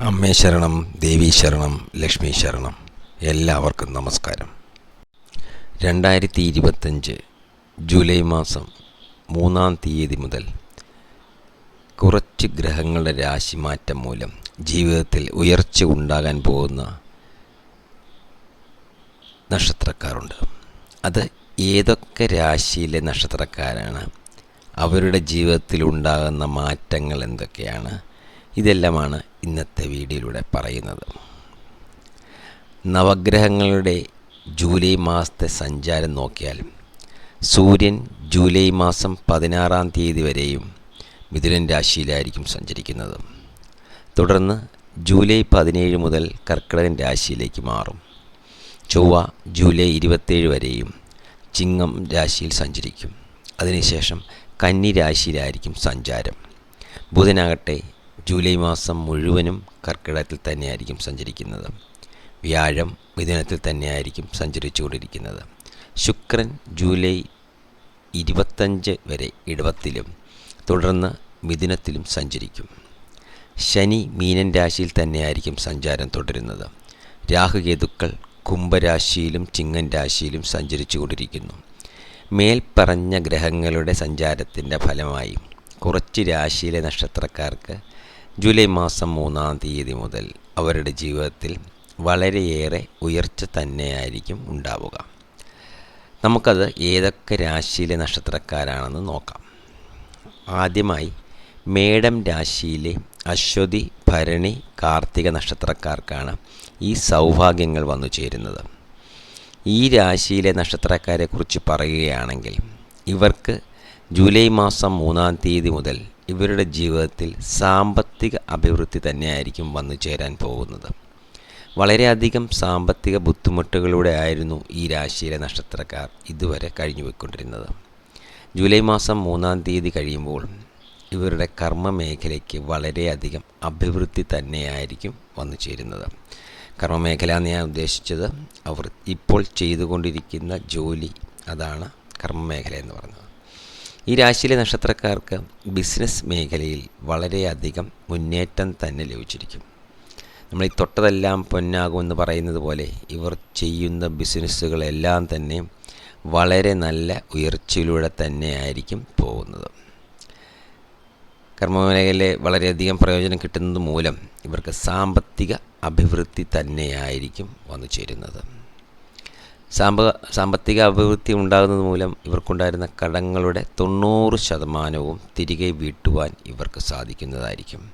അമ്മേ ശരണം ദേവീ ശരണം ലക്ഷ്മി ശരണം. എല്ലാവർക്കും നമസ്കാരം. രണ്ടായിരത്തി ഇരുപത്തഞ്ച് ജൂലൈ മാസം മൂന്നാം തീയതി മുതൽ കുറച്ച് ഗ്രഹങ്ങളുടെ രാശി മാറ്റം മൂലം ജീവിതത്തിൽ ഉയർച്ച ഉണ്ടാകാൻ പോകുന്ന നക്ഷത്രക്കാരുണ്ട്. അത് ഏതൊക്കെ രാശിയിലെ നക്ഷത്രക്കാരാണ്? അവരുടെ ജീവിതത്തിൽ ഉണ്ടാകുന്ന മാറ്റങ്ങൾ എന്തൊക്കെയാണ്? ഇതെല്ലാമാണ് ഇന്നത്തെ വീഡിയോയിലൂടെ പറയുന്നത്. നവഗ്രഹങ്ങളുടെ ജൂലൈ മാസത്തെ സഞ്ചാരം നോക്കിയാൽ സൂര്യൻ ജൂലൈ മാസം പതിനാറാം തീയതി വരെയും മിഥുനൻ രാശിയിലായിരിക്കും സഞ്ചരിക്കുന്നത്. തുടർന്ന് ജൂലൈ പതിനേഴ് മുതൽ കർക്കിടകൻ രാശിയിലേക്ക് മാറും. ചൊവ്വ ജൂലൈ ഇരുപത്തേഴ് വരെയും ചിങ്ങം രാശിയിൽ സഞ്ചരിക്കും. അതിനുശേഷം കന്നി രാശിയിലായിരിക്കും സഞ്ചാരം. ബുധനാകട്ടെ ജൂലൈ മാസം മുഴുവനും കർക്കിടകത്തിൽ തന്നെയായിരിക്കും സഞ്ചരിക്കുന്നത്. വ്യാഴം മിഥുനത്തിൽ തന്നെയായിരിക്കും സഞ്ചരിച്ചുകൊണ്ടിരിക്കുന്നത്. ശുക്രൻ ജൂലൈ ഇരുപത്തഞ്ച് വരെ ഇടവത്തിലും തുടർന്ന് മിഥുനത്തിലും സഞ്ചരിക്കും. ശനി മീനൻ രാശിയിൽ തന്നെയായിരിക്കും സഞ്ചാരം തുടരുന്നത്. രാഹുകേതുക്കൾ കുംഭരാശിയിലും ചിങ്ങൻ രാശിയിലും സഞ്ചരിച്ചുകൊണ്ടിരിക്കുന്നു. മേൽപ്പറഞ്ഞ ഗ്രഹങ്ങളുടെ സഞ്ചാരത്തിന്റെ ഫലമായി കുറച്ച് രാശിയിലെ നക്ഷത്രക്കാർക്ക് ജൂലൈ മാസം മൂന്നാം തീയതി മുതൽ അവരുടെ ജീവിതത്തിൽ വളരെയേറെ ഉയർച്ച തന്നെയായിരിക്കും ഉണ്ടാവുക. നമുക്കത് ഏതൊക്കെ രാശിയിലെ നക്ഷത്രക്കാരാണെന്ന് നോക്കാം. ആദ്യമായി മേടം രാശിയിലെ അശ്വതി ഭരണി കാർത്തിക നക്ഷത്രക്കാർക്കാണ് ഈ സൗഭാഗ്യങ്ങൾ വന്നു ചേരുന്നത്. ഈ രാശിയിലെ നക്ഷത്രക്കാരെക്കുറിച്ച് പറയുകയാണെങ്കിൽ ഇവർക്ക് ജൂലൈ മാസം മൂന്നാം തീയതി മുതൽ ഇവരുടെ ജീവിതത്തിൽ സാമ്പത്തിക അഭിവൃദ്ധി തന്നെയായിരിക്കും വന്നു ചേരാൻ പോകുന്നത്. വളരെയധികം സാമ്പത്തിക ബുദ്ധിമുട്ടുകളിലൂടെ ആയിരുന്നു ഈ രാശിയിലെ നക്ഷത്രക്കാർ ഇതുവരെ കഴിഞ്ഞു പോയിക്കൊണ്ടിരുന്നത് ജൂലൈ മാസം മൂന്നാം തീയതി കഴിയുമ്പോൾ ഇവരുടെ കർമ്മ മേഖലയ്ക്ക് വളരെയധികം അഭിവൃദ്ധി തന്നെയായിരിക്കും വന്നു ചേരുന്നത്. കർമ്മമേഖല എന്ന് ഞാൻ ഉദ്ദേശിച്ചത് അവർ ഇപ്പോൾ ചെയ്തുകൊണ്ടിരിക്കുന്ന ജോലി അതാണ് കർമ്മമേഖല എന്ന് പറയുന്നത്. ഈ രാശിയിലെ നക്ഷത്രക്കാർക്ക് ബിസിനസ് മേഖലയിൽ വളരെയധികം മുന്നേറ്റം തന്നെ ലഭിച്ചിരിക്കും. നമ്മൾ ഈ തൊട്ടതെല്ലാം പൊന്നാകുമെന്ന് പറയുന്നത് പോലെ ഇവർ ചെയ്യുന്ന ബിസിനസ്സുകളെല്ലാം തന്നെ വളരെ നല്ല ഉയർച്ചയിലൂടെ തന്നെ ആയിരിക്കും പോകുന്നത്. കർമ്മമേഖലയിലെ വളരെയധികം പ്രയോജനം കിട്ടുന്നത് മൂലം ഇവർക്ക് സാമ്പത്തിക അഭിവൃദ്ധി തന്നെയായിരിക്കും വന്നു ചേരുന്നത്. സാമ്പ സാമ്പത്തിക അഭിവൃദ്ധി ഉണ്ടാകുന്നത് മൂലം ഇവർക്കുണ്ടായിരുന്ന കടങ്ങളുടെ തൊണ്ണൂറ് ശതമാനവും തിരികെ വീട്ടുവാൻ ഇവർക്ക് സാധിക്കുന്നതായിരിക്കും.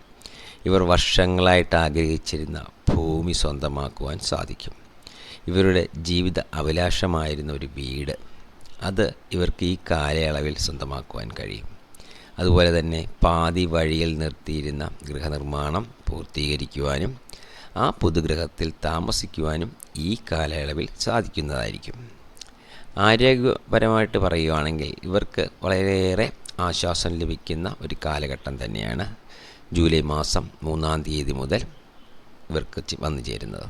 ഇവർ വർഷങ്ങളായിട്ട് ആഗ്രഹിച്ചിരുന്ന ഭൂമി സ്വന്തമാക്കുവാൻ സാധിക്കും. ഇവരുടെ ജീവിത അഭിലാഷമായിരുന്ന ഒരു വീട് അത് ഇവർക്ക് ഈ കാലയളവിൽ സ്വന്തമാക്കുവാൻ കഴിയും. അതുപോലെ തന്നെ പാതി വഴിയിൽ നിർത്തിയിരുന്ന ഗൃഹനിർമ്മാണം പൂർത്തീകരിക്കുവാനും ആ പൊതുഗ്രഹത്തിൽ താമസിക്കുവാനും ഈ കാലയളവിൽ സാധിക്കുന്നതായിരിക്കും. ആരോഗ്യപരമായിട്ട് പറയുകയാണെങ്കിൽ ഇവർക്ക് വളരെയേറെ ആശ്വാസം ലഭിക്കുന്ന ഒരു കാലഘട്ടം തന്നെയാണ് ജൂലൈ മാസം മൂന്നാം തീയതി മുതൽ ഇവർക്ക് വന്നു ചേരുന്നത്.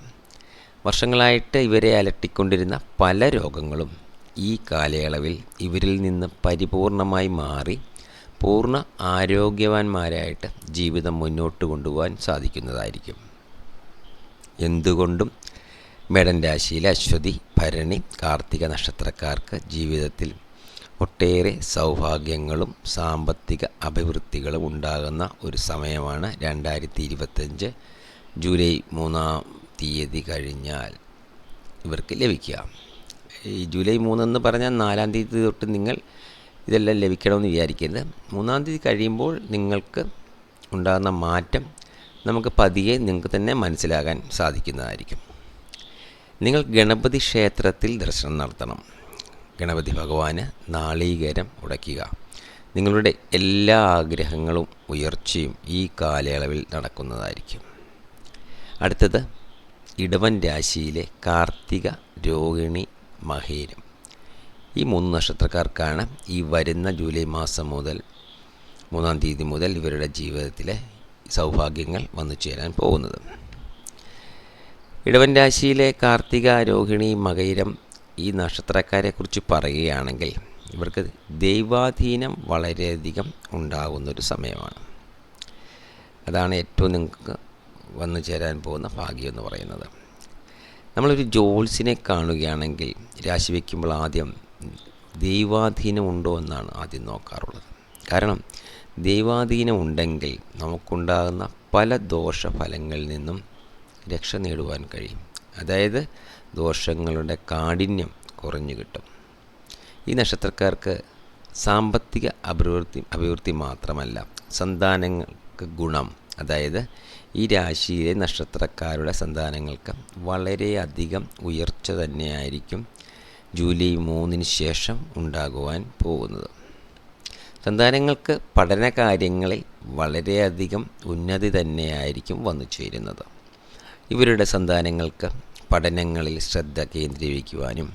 വർഷങ്ങളായിട്ട് ഇവരെ അലട്ടിക്കൊണ്ടിരുന്ന പല രോഗങ്ങളും ഈ കാലയളവിൽ ഇവരിൽ നിന്ന് പരിപൂർണമായി മാറി പൂർണ ആരോഗ്യവാന്മാരായിട്ട് ജീവിതം മുന്നോട്ട് കൊണ്ടുപോകാൻ സാധിക്കുന്നതായിരിക്കും. എന്തുകൊണ്ടും മേടൻ രാശിയിലെ അശ്വതി ഭരണി കാർത്തിക നക്ഷത്രക്കാർക്ക് ജീവിതത്തിൽ ഒട്ടേറെ സൗഭാഗ്യങ്ങളും സാമ്പത്തിക അഭിവൃദ്ധികളും ഉണ്ടാകുന്ന ഒരു സമയമാണ് രണ്ടായിരത്തി ഇരുപത്തഞ്ച് ജൂലൈ മൂന്നാം തീയതി കഴിഞ്ഞാൽ ഇവർക്ക് ലഭിക്കുക. ഈ ജൂലൈ മൂന്നെന്ന് പറഞ്ഞാൽ നാലാം തീയതി തൊട്ട് നിങ്ങൾ ഇതെല്ലാം ലഭിക്കണമെന്ന് വിചാരിക്കരുത്. മൂന്നാം തീയതി കഴിയുമ്പോൾ നിങ്ങൾക്ക് ഉണ്ടാകുന്ന മാറ്റം നമുക്ക് പതിയെ നിങ്ങൾക്ക് തന്നെ മനസ്സിലാകാൻ സാധിക്കുന്നതായിരിക്കും. നിങ്ങൾ ഗണപതി ക്ഷേത്രത്തിൽ ദർശനം നടത്തണം. ഗണപതി ഭഗവാന് നാളീകരം ഉടയ്ക്കുക. നിങ്ങളുടെ എല്ലാ ആഗ്രഹങ്ങളും ഉയർച്ചയും ഈ കാലയളവിൽ നടക്കുന്നതായിരിക്കും. അടുത്തത് ഇടവൻ രാശിയിലെ കാർത്തിക രോഹിണി മഹേരം. ഈ മൂന്ന് നക്ഷത്രക്കാർക്കാണ് ഈ വരുന്ന ജൂലൈ മാസം മുതൽ മൂന്നാം തീയതി മുതൽ ഇവരുടെ ജീവിതത്തിലെ സൗഭാഗ്യങ്ങൾ വന്നു ചേരാൻ പോകുന്നത്. ഇടവൻ രാശിയിലെ കാർത്തിക രോഹിണി മകയിരം ഈ നക്ഷത്രക്കാരെക്കുറിച്ച് പറയുകയാണെങ്കിൽ ഇവർക്ക് ദൈവാധീനം വളരെയധികം ഉണ്ടാകുന്നൊരു സമയമാണ്. അതാണ് ഏറ്റവും നിങ്ങൾക്ക് വന്നു ചേരാൻ പോകുന്ന ഭാഗ്യം എന്ന് പറയുന്നത്. നമ്മളൊരു ജോൾസിനെ കാണുകയാണെങ്കിൽ രാശി വയ്ക്കുമ്പോൾ ആദ്യം ദൈവാധീനം ഉണ്ടോ എന്നാണ് ആദ്യം നോക്കാറുള്ളത്. കാരണം ദൈവാധീനം ഉണ്ടെങ്കിൽ നമുക്കുണ്ടാകുന്ന പല ദോഷഫലങ്ങളിൽ നിന്നും രക്ഷ നേടുവാൻ കഴിയും. അതായത് ദോഷങ്ങളുടെ കാഠിന്യം കുറഞ്ഞു കിട്ടും. ഈ നക്ഷത്രക്കാർക്ക് സാമ്പത്തിക അഭിവൃദ്ധി അഭിവൃദ്ധി മാത്രമല്ല സന്താനങ്ങൾക്ക് ഗുണം. അതായത് ഈ രാശിയിലെ നക്ഷത്രക്കാരുടെ സന്താനങ്ങൾക്ക് വളരെയധികം ഉയർച്ച തന്നെയായിരിക്കും ജൂലൈ മൂന്നിന് ശേഷം ഉണ്ടാകുവാൻ പോകുന്നത്. സന്താനങ്ങൾക്ക് പഠന കാര്യങ്ങളിൽ വളരെയധികം ഉന്നതി തന്നെയായിരിക്കും വന്നു ചേരുന്നത്. ഇവരുടെ സന്താനങ്ങൾക്ക് പഠനങ്ങളിൽ ശ്രദ്ധ കേന്ദ്രീകരിക്കുവാനും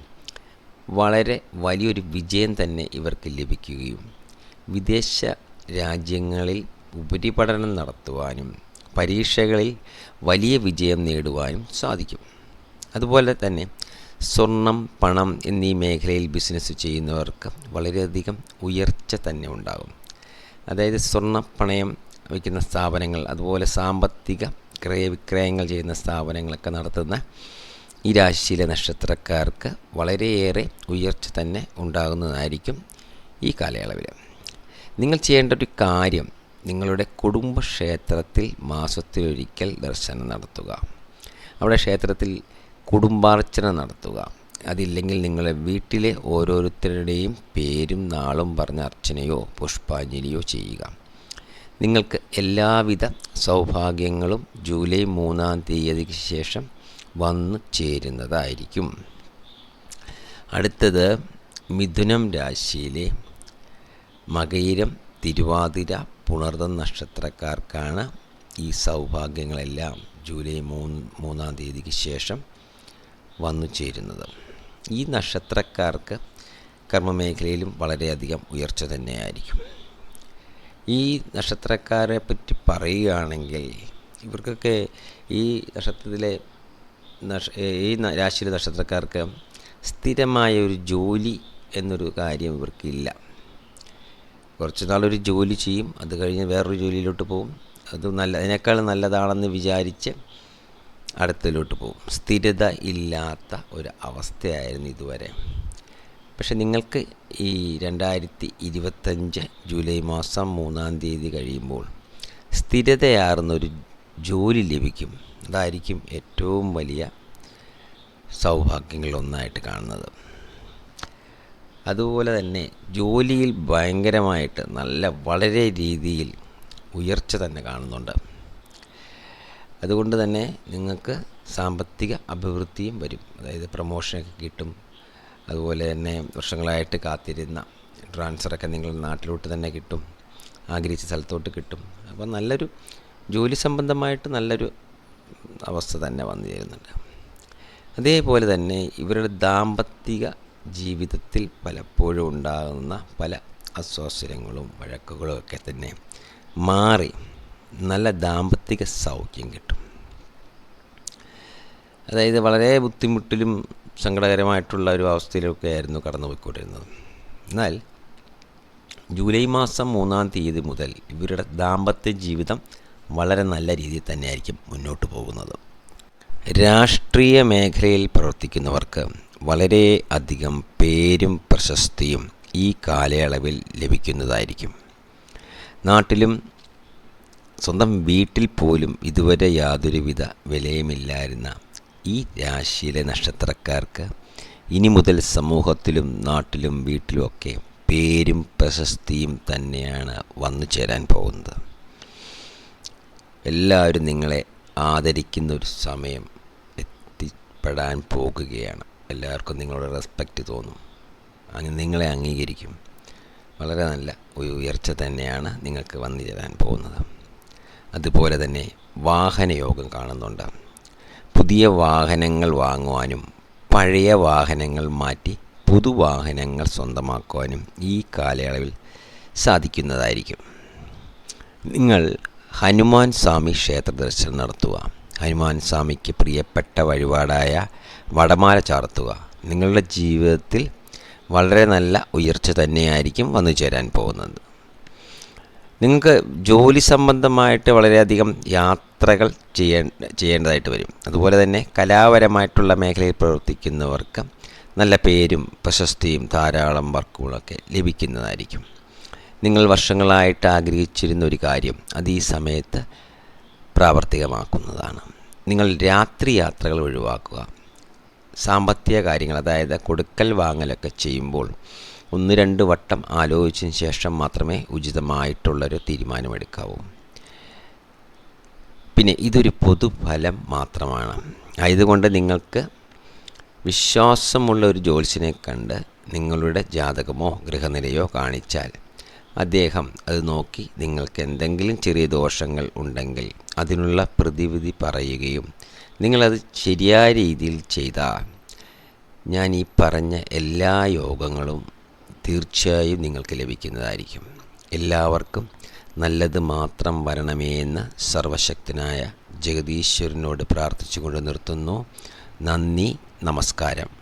വളരെ വലിയൊരു വിജയം തന്നെ ഇവർക്ക് ലഭിക്കുകയും വിദേശ രാജ്യങ്ങളിൽ ഉപരിപഠനം നടത്തുവാനും പരീക്ഷകളിൽ വലിയ വിജയം നേടുവാനും സാധിക്കും. അതുപോലെ തന്നെ സ്വർണം പണം എന്നീ മേഖലയിൽ ബിസിനസ് ചെയ്യുന്നവർക്ക് വളരെയധികം ഉയർച്ച തന്നെ ഉണ്ടാകും. അതായത് സ്വർണ പണയം വയ്ക്കുന്ന സ്ഥാപനങ്ങൾ അതുപോലെ സാമ്പത്തിക ക്രയവിക്രയങ്ങൾ ചെയ്യുന്ന സ്ഥാപനങ്ങളൊക്കെ നടത്തുന്ന ഈ രാശിയിലെ നക്ഷത്രക്കാർക്ക് വളരെയേറെ ഉയർച്ച തന്നെ ഉണ്ടാകുന്നതായിരിക്കും ഈ കാലയളവിൽ. നിങ്ങൾ ചെയ്യേണ്ട ഒരു കാര്യം നിങ്ങളുടെ കുടുംബക്ഷേത്രത്തിൽ മാസത്തിലൊരിക്കൽ ദർശനം നടത്തുക. അവിടെ ക്ഷേത്രത്തിൽ കുടുംബാർച്ചന നടത്തുക. അതില്ലെങ്കിൽ നിങ്ങളെ വീട്ടിലെ ഓരോരുത്തരുടെയും പേരും നാളും പറഞ്ഞ അർച്ചനയോ പുഷ്പാഞ്ജലിയോ ചെയ്യുക. നിങ്ങൾക്ക് എല്ലാവിധ സൗഭാഗ്യങ്ങളും ജൂലൈ മൂന്നാം തീയതിക്ക് ശേഷം വന്നു ചേരുന്നതായിരിക്കും. അടുത്തത് മിഥുനം രാശിയിലെ മകയിരം തിരുവാതിര പുണർതം നക്ഷത്രക്കാർക്കാണ് ഈ സൗഭാഗ്യങ്ങളെല്ലാം ജൂലൈ മൂന്ന് മൂന്നാം തീയതിക്ക് ശേഷം വന്നു ചേരുന്നത്. ഈ നക്ഷത്രക്കാർക്ക് കർമ്മമേഖലയിലും വളരെയധികം ഉയർച്ച തന്നെയായിരിക്കും. ഈ നക്ഷത്രക്കാരെ പറ്റി പറയുകയാണെങ്കിൽ ഇവർക്കൊക്കെ ഈ നക്ഷത്രത്തിലെ ഈ രാശിയിലെ നക്ഷത്രക്കാർക്ക് സ്ഥിരമായ ഒരു ജോലി എന്നൊരു കാര്യം ഇവർക്കില്ല. കുറച്ച് നാളൊരു ജോലി ചെയ്യും അത് കഴിഞ്ഞ് വേറൊരു ജോലിയിലോട്ട് പോകും അത് നല്ല അതിനേക്കാൾ നല്ലതാണെന്ന് വിചാരിച്ച് അടുത്തതിലോട്ട് പോകും. സ്ഥിരത ഇല്ലാത്ത ഒരു അവസ്ഥയായിരുന്നു ഇതുവരെ. പക്ഷെ നിങ്ങൾക്ക് ഈ രണ്ടായിരത്തി ഇരുപത്തഞ്ച് ജൂലൈ മാസം മൂന്നാം തീയതി കഴിയുമ്പോൾ സ്ഥിരതയാർന്നൊരു ജോലി ലഭിക്കും. അതായിരിക്കും ഏറ്റവും വലിയ സൗഭാഗ്യങ്ങളിലൊന്നായിട്ട് കാണുന്നത്. അതുപോലെ തന്നെ ജോലിയിൽ ഭയങ്കരമായിട്ട് നല്ല വളരെ രീതിയിൽ ഉയർച്ച തന്നെ കാണുന്നുണ്ട്. അതുകൊണ്ട് തന്നെ നിങ്ങൾക്ക് സാമ്പത്തിക അഭിവൃദ്ധിയും വരും. അതായത് പ്രൊമോഷനൊക്കെ കിട്ടും. അതുപോലെ തന്നെ വർഷങ്ങളായിട്ട് കാത്തിരുന്ന ട്രാൻസ്ഫറൊക്കെ നിങ്ങൾ നാട്ടിലോട്ട് തന്നെ കിട്ടും. ആഗ്രഹിച്ച സ്ഥലത്തോട്ട് കിട്ടും. അപ്പോൾ നല്ലൊരു ജോലി സംബന്ധമായിട്ട് നല്ലൊരു അവസ്ഥ തന്നെ വന്നു ചേരുന്നുണ്ട്. അതേപോലെ തന്നെ ഇവരുടെ ദാമ്പത്തിക ജീവിതത്തിൽ പലപ്പോഴും ഉണ്ടാകുന്ന പല അസ്വാസ്ഥ്യങ്ങളും വഴക്കുകളും ഒക്കെ തന്നെ മാറി. നല്ല ദാമ്പത്തിക സൗഖ്യം കിട്ടും. അതായത് വളരെ ബുദ്ധിമുട്ടിലും സങ്കടകരമായിട്ടുള്ള ഒരു അവസ്ഥയിലൊക്കെ ആയിരുന്നു കടന്നുപോയിക്കൊണ്ടിരുന്നത്. എന്നാൽ ജൂലൈ മാസം മൂന്നാം തീയതി മുതൽ ഇവരുടെ ദാമ്പത്യ ജീവിതം വളരെ നല്ല രീതിയിൽ തന്നെയായിരിക്കും മുന്നോട്ട് പോകുന്നത്. രാഷ്ട്രീയ മേഖലയിൽ പ്രവർത്തിക്കുന്നവർക്ക് വളരെ അധികം പേരും പ്രശസ്തിയും ഈ കാലയളവിൽ ലഭിക്കുന്നതായിരിക്കും. നാട്ടിലും സ്വന്തം വീട്ടിൽ പോലും ഇതുവരെ യാതൊരുവിധ വിലയുമില്ലായിരുന്ന ഈ രാശിയിലെ നക്ഷത്രക്കാർക്ക് ഇനി മുതൽ സമൂഹത്തിലും നാട്ടിലും വീട്ടിലുമൊക്കെ പേരും പ്രശസ്തിയും തന്നെയാണ് വന്നു ചേരാൻ പോകുന്നത്. എല്ലാവരും നിങ്ങളെ ആദരിക്കുന്ന ഒരു സമയം എത്തിപ്പെടാൻ പോകുകയാണ്. എല്ലാവർക്കും നിങ്ങളോട് റെസ്പെക്റ്റ് തോന്നും. അങ്ങനെ നിങ്ങളെ അംഗീകരിക്കും. വളരെ നല്ല ഒരു ഉയർച്ച തന്നെയാണ് നിങ്ങൾക്ക് വന്നു ചേരാൻ പോകുന്നത്. അതുപോലെ തന്നെ വാഹനയോഗം കാണുന്നുണ്ട്. പുതിയ വാഹനങ്ങൾ വാങ്ങുവാനും പഴയ വാഹനങ്ങൾ മാറ്റി പുതുവാഹനങ്ങൾ സ്വന്തമാക്കുവാനും ഈ കാലയളവിൽ സാധിക്കുന്നതായിരിക്കും. നിങ്ങൾ ഹനുമാൻ സ്വാമി ക്ഷേത്ര ദർശനം നടത്തുക. ഹനുമാൻ സ്വാമിക്ക് പ്രിയപ്പെട്ട വഴിപാടായ വടമാല ചാർത്തുക. നിങ്ങളുടെ ജീവിതത്തിൽ വളരെ നല്ല ഉയർച്ച തന്നെയായിരിക്കും വന്നു ചേരാൻ പോകുന്നത്. നിങ്ങൾക്ക് ജോലി സംബന്ധമായിട്ട് വളരെയധികം യാത്രകൾ ചെയ്യേ ചെയ്യേണ്ടതായിട്ട് വരും. അതുപോലെ തന്നെ കലാപരമായിട്ടുള്ള മേഖലയിൽ പ്രവർത്തിക്കുന്നവർക്ക് നല്ല പേരും പ്രശസ്തിയും ധാരാളം വർക്കുകളൊക്കെ ലഭിക്കുന്നതായിരിക്കും. നിങ്ങൾ വർഷങ്ങളായിട്ട് ആഗ്രഹിച്ചിരുന്ന ഒരു കാര്യം അത് ഈ സമയത്ത് പ്രാവർത്തികമാക്കുന്നതാണ്. നിങ്ങൾ രാത്രി യാത്രകൾ ഒഴിവാക്കുക. സാമ്പത്തിക കാര്യങ്ങൾ അതായത് കൊടുക്കൽ വാങ്ങലൊക്കെ ചെയ്യുമ്പോൾ ഒന്ന് രണ്ട് വട്ടം ആലോചിച്ചതിന് ശേഷം മാത്രമേ ഉചിതമായിട്ടുള്ളൊരു തീരുമാനമെടുക്കാവൂ. പിന്നെ ഇതൊരു പൊതുഫലം മാത്രമാണ്. ആയതുകൊണ്ട് നിങ്ങൾക്ക് വിശ്വാസമുള്ള ഒരു ജ്യോത്സ്യനെ കണ്ട് നിങ്ങളുടെ ജാതകമോ ഗൃഹനിലയോ കാണിച്ചാൽ അദ്ദേഹം അത് നോക്കി നിങ്ങൾക്ക് എന്തെങ്കിലും ചെറിയ ദോഷങ്ങൾ ഉണ്ടെങ്കിൽ അതിനുള്ള പ്രതിവിധി പറയുകയും നിങ്ങളത് ശരിയായ രീതിയിൽ ചെയ്താൽ ഞാൻ ഈ പറഞ്ഞ എല്ലാ യോഗങ്ങളും തീർച്ചയായും നിങ്ങൾക്ക് ലഭിക്കുന്നതായിരിക്കും. എല്ലാവർക്കും നല്ലത് മാത്രം വരണമേ എന്ന് സർവശക്തനായ ജഗദീശ്വരനോട് പ്രാർത്ഥിച്ചുകൊണ്ട് നിർത്തുന്നു. നന്ദി നമസ്കാരം.